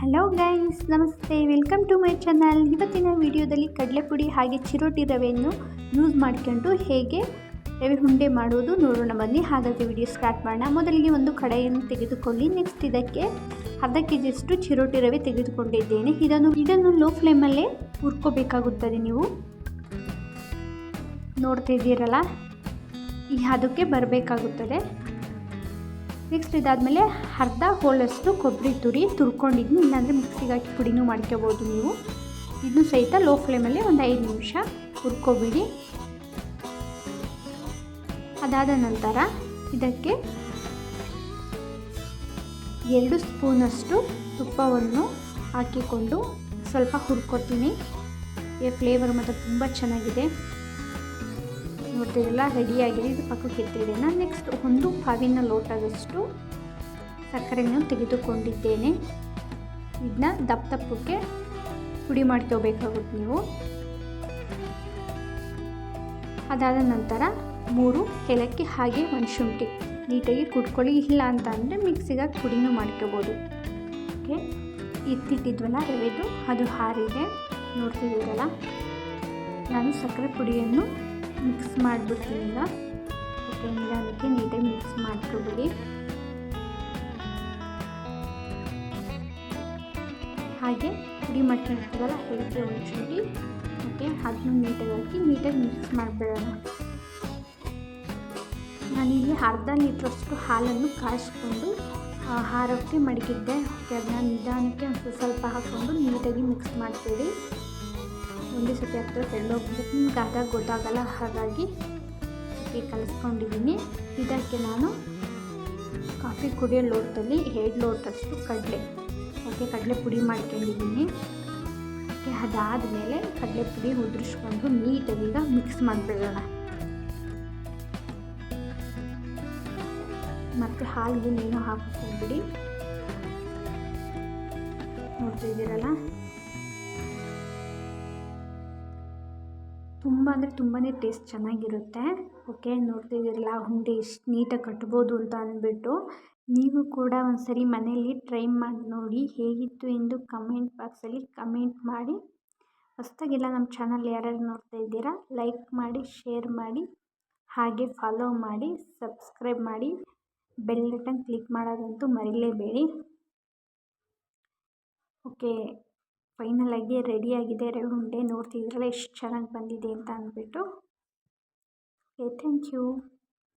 Hello guys ನಮಸ್ತೆ. Welcome to my channel ಇವತ್ತಿನ ವಿಡಿಯೋದಲ್ಲಿ ಕಡಲೆಪುಡಿ ಹಾಗೆ ಚಿರೋಟಿ ರವೆಯನ್ನು ಯೂಸ್ ಮಾಡ್ಕೊಂಡು ಹೇಗೆ ರವೆ ಹುಂಡೆ ಮಾಡೋದು ನೋಡೋಣ. ಬನ್ನಿ ಹಾಗಾಗಿ ವಿಡಿಯೋ ಸ್ಟಾರ್ಟ್ ಮಾಡೋಣ. ಮೊದಲಿಗೆ ಒಂದು ಕಡಾಯಿಯನ್ನು ತೆಗೆದುಕೊಳ್ಳಿ. ನೆಕ್ಸ್ಟ್ ಇದಕ್ಕೆ ಅರ್ಧ ಕೆ ಜಿಯಷ್ಟು ಚಿರೋಟಿ ರವೆ ತೆಗೆದುಕೊಂಡಿದ್ದೇನೆ. ಇದನ್ನು ಇದನ್ನು ಲೋ ಫ್ಲೇಮಲ್ಲೇ ಹುರ್ಕೋಬೇಕಾಗುತ್ತದೆ ನೀವು. ನೋಡ್ತಾ ಇದ್ದೀರಲ್ಲ? ಈ ಅದಕ್ಕೆ ಬರಬೇಕಾಗುತ್ತದೆ. ನೆಕ್ಸ್ಟ್ ಇದಾದಮೇಲೆ ಅರ್ಧ ಹೋಳಷ್ಟು ಕೊಬ್ಬರಿ ತುರಿ ತುರ್ಕೊಂಡಿದ್ದೀನಿ ಇಲ್ಲಾಂದರೆ ಮಿಕ್ಸಿಗೆ ಹಾಕಿ ಪುಡಿನೂ ಮಾಡ್ಕೋಬೋದು ನೀವು. ಇದನ್ನು ಸಹಿತ ಲೋ ಫ್ಲೇಮಲ್ಲಿ ಒಂದು ಐದು ನಿಮಿಷ ಹುರ್ಕೊಬಿಡಿ. ಅದಾದ ನಂತರ ಇದಕ್ಕೆ ಎರಡು ಸ್ಪೂನಷ್ಟು ತುಪ್ಪವನ್ನು ಹಾಕಿಕೊಂಡು ಸ್ವಲ್ಪ ಹುರ್ಕೊತೀನಿ. ಈ ಫ್ಲೇವರ್ ಮಾತ್ರ ತುಂಬ ಚೆನ್ನಾಗಿದೆ. ನೋಡ್ತಿರಲ್ಲ ರೆಡಿಯಾಗಿದೆ ಇದು ಪಕ್ಕಕ್ಕೆ ಎತ್ತಿದ್ದೇನೆ ನೆಕ್ಸ್ಟ್ ಒಂದು ಪಾವಿನ ಲೋಟದಷ್ಟು ಸಕ್ಕರೆಯನ್ನು ತೆಗೆದುಕೊಂಡಿದ್ದೇನೆ. ಇದನ್ನ ದಪ್ಪ ದಪ್ಪಕ್ಕೆ ಪುಡಿ ಮಾಡ್ಕೋಬೇಕಾಗುತ್ತೆ ನೀವು. ಅದಾದ ನಂತರ ಮೂರು ಏಲಕ್ಕಿ ಹಾಗೆ ಒಂದು ಶುಂಠಿ ನೀಟಾಗಿ ಕುಟ್ಕೊಳ್ಳಿ. ಇಲ್ಲ ಅಂತ ಅಂದರೆ ಮಿಕ್ಸಿಗೆ ಪುಡಿನೂ ಮಾಡ್ಕೋಬೋದು. ಓಕೆ? ಇತ್ತಿಟ್ಟಿದ್ವಲ್ಲ ರವೆದು ಅದು ಹಾರಿದೆ. ನೋಡ್ತಿದ್ದೀರಲ್ಲ ನಾನು ಸಕ್ಕರೆ ಪುಡಿಯನ್ನು ಮಿಕ್ಸ್ ಓಕೆನಿಲ್ಲ ನಿಧಾನಕ್ಕೆ ನೀಟಾಗಿ ಮಿಕ್ಸ್ ಮಾಡ್ಕೊಬಿಡಿ. ಹಾಗೆ ಪುಡಿ ಮಾಡ್ಕೊಂಡಿರ್ತೀವಲ್ಲ ಒಂದು ಶುಂಠಿ ಓಕೆ ಅದನ್ನು ನೀಟಾಗಿ ಹಾಕಿ ನೀಟಾಗಿ ಮಿಕ್ಸ್ ಮಾಡಿಬಿಡೋಣ. ನಾನಿಲ್ಲಿ ಅರ್ಧ ಲೀಟ್ರಷ್ಟು ಹಾಲನ್ನು ಕಾಯಿಸ್ಕೊಂಡು ಹಾರಕ್ಕೆ ಮಡಗಿದ್ದೆ. ಅದನ್ನ ನಿಧಾನಕ್ಕೆ ಒಂದು ಸ್ವಲ್ಪ ಹಾಕ್ಕೊಂಡು ನೀಟಾಗಿ ಮಿಕ್ಸ್ ಮಾಡ್ತೀವಿ ಒಂದೇ ಸತಿ ಹತ್ರ ತೆಳ್ಳೋಗ್ಬಿಟ್ಟು ನಿಮ್ಗೆ ಗೊತ್ತಾಗಲ್ಲ, ಹಾಗಾಗಿ ಸತಿ ಕಲಿಸ್ಕೊಂಡಿದ್ದೀನಿ. ಇದಕ್ಕೆ ನಾನು ಕಾಫಿ ಕುಡಿಯೋ ಲೋಟದಲ್ಲಿ ಎರಡು ಲೋಟಷ್ಟು ಕಡಲೆ ಓಕೆ ಕಡಲೆ ಪುಡಿ ಮಾಡ್ಕೊಂಡಿದ್ದೀನಿ. ಓಕೆ ಅದಾದಮೇಲೆ ಕಡಲೆ ಪುಡಿ ಉದುರಿಸ್ಕೊಂಡು ನೀಟಾಗಿ ಈಗ ಮಿಕ್ಸ್ ಮಾಡಿಬಿಡೋಣ. ಮತ್ತು ಹಾಲಿಗೆ ನೀನು ಹಾಕಿಕೊಂಡ್ಬಿಡಿ ನೋಡ್ತಿದ್ದೀರಲ್ಲ ತುಂಬ ಅಂದರೆ ತುಂಬಾ ಟೇಸ್ಟ್ ಚೆನ್ನಾಗಿರುತ್ತೆ. ಓಕೆ, ನೋಡ್ತಿದ್ದೀರಲ್ಲ ಹುಂಡಿ ಎಷ್ಟು ನೀಟಾಗಿ ಕಟ್ಬೋದು ಅಂತ ಅಂದ್ಬಿಟ್ಟು. ನೀವು ಕೂಡ ಒಂದ್ಸರಿ ಮನೆಯಲ್ಲಿ ಟ್ರೈ ಮಾಡಿ ನೋಡಿ, ಹೇಗಿತ್ತು ಎಂದು ಕಮೆಂಟ್ ಬಾಕ್ಸಲ್ಲಿ ಕಮೆಂಟ್ ಮಾಡಿ. ಹೊಸ್ದಾಗೆಲ್ಲ ನಮ್ಮ ಚಾನಲ್ ಯಾರ್ಯಾರು ನೋಡ್ತಾ ಇದ್ದೀರಾ, ಲೈಕ್ ಮಾಡಿ, ಶೇರ್ ಮಾಡಿ, ಹಾಗೆ ಫಾಲೋ ಮಾಡಿ, ಸಬ್ಸ್ಕ್ರೈಬ್ ಮಾಡಿ. ಬೆಲ್ ಬಟನ್ ಕ್ಲಿಕ್ ಮಾಡೋದಂತೂ ಮರಿಲೇಬೇಡಿ. ಓಕೆ. ಫೈನಲಾಗಿ ರೆಡಿಯಾಗಿದೆ ರೆ ಉಂಡೆ ನೋಡ್ತಿದ್ರಲ್ಲ ಎಷ್ಟು ಚೆನ್ನಾಗಿ ಬಂದಿದೆ ಅಂತ ಅಂದ್ಬಿಟ್ಟು. Okay thank you